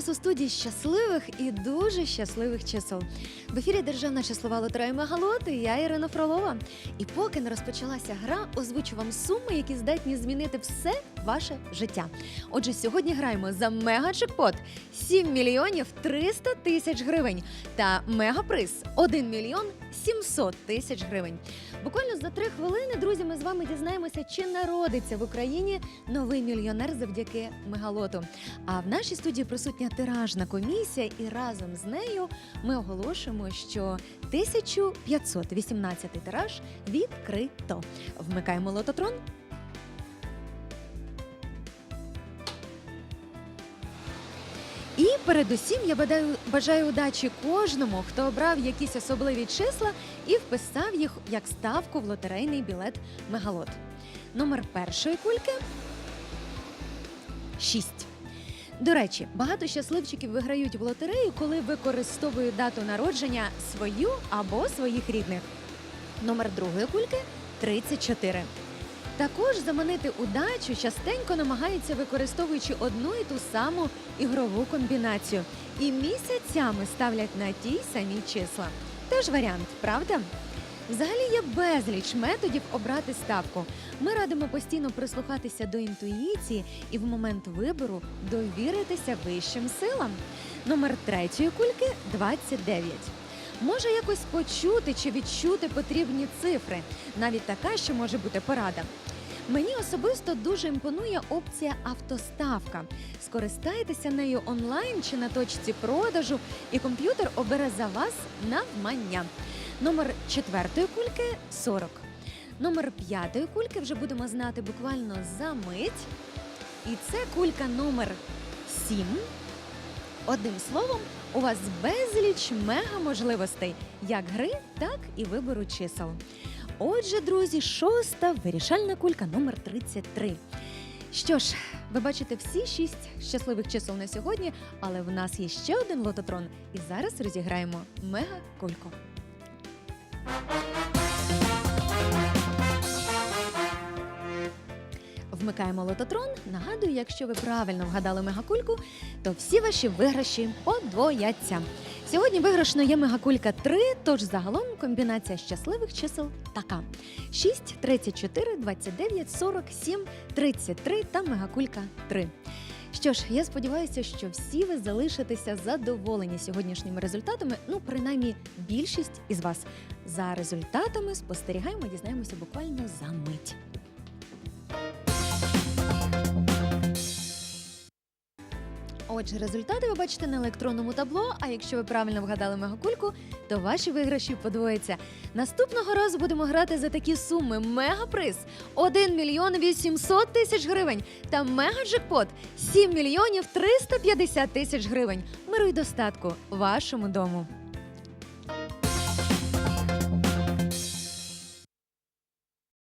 вас у студії щасливих і дуже щасливих чисел. В ефірі Державна числова лотерея Мегалот і я Ірина Фролова. І поки не розпочалася гра, озвучу вам суми, які здатні змінити все ваше життя. Отже, сьогодні граємо за мегаджекпот 7 мільйонів 300 тисяч гривень та мегаприз 1 мільйон 700 тисяч гривень. Буквально за три хвилини, друзі, ми з вами дізнаємося, чи народиться в Україні новий мільйонер завдяки мегалоту. А в нашій студії присутня тиражна комісія, і разом з нею ми оголошуємо, що 1518 тираж відкрито. Вмикаємо лототрон. Передусім я бажаю, удачі кожному, хто обрав якісь особливі числа і вписав їх як ставку в лотерейний білет Мегалот. Номер першої кульки 6. До речі, багато щасливчиків виграють в лотерею, коли використовують дату народження свою або своїх рідних. Номер другої кульки 34. Також заманити удачу частенько намагаються, використовуючи одну і ту саму ігрову комбінацію. І місяцями ставлять на ті самі числа. Теж варіант, правда? Взагалі є безліч методів обрати ставку. Ми радимо постійно прислухатися до інтуїції і в момент вибору довіритися вищим силам. Номер третьої кульки 29. Може якось почути чи відчути потрібні цифри. Навіть така, що може бути порада. Мені особисто дуже імпонує опція автоставка. Скористайтеся нею онлайн чи на точці продажу, і комп'ютер обере за вас навмання. Номер четвертої кульки 40. Номер п'ятої кульки вже будемо знати буквально за мить. І це кулька номер 7. Одним словом, у вас безліч мега можливостей як гри, так і вибору чисел. Отже, друзі, шоста вирішальна кулька номер 33. Що ж, ви бачите всі шість щасливих чисел на сьогодні, але в нас є ще один лототрон, і зараз розіграємо мега кульку. Вмикаємо лототрон. Нагадую, якщо ви правильно вгадали мегакульку, то всі ваші виграші подвояться. Сьогодні виграшно є мегакулька 3, тож загалом комбінація щасливих чисел така: 6, 34, 29, 47, 33 та мегакулька 3. Що ж, я сподіваюся, що всі ви залишитеся задоволені сьогоднішніми результатами. Ну, принаймні, більшість із вас. За результатами спостерігаємо, дізнаємося буквально за мить. Отже, результати ви бачите на електронному табло. А якщо ви правильно вгадали мегакульку, то ваші виграші подвояться. Наступного разу будемо грати за такі суми: мегаприз 1 мільйон 800 тисяч гривень та мегаджекпот 7 мільйонів 350 тисяч гривень. Миру й достатку вашому дому.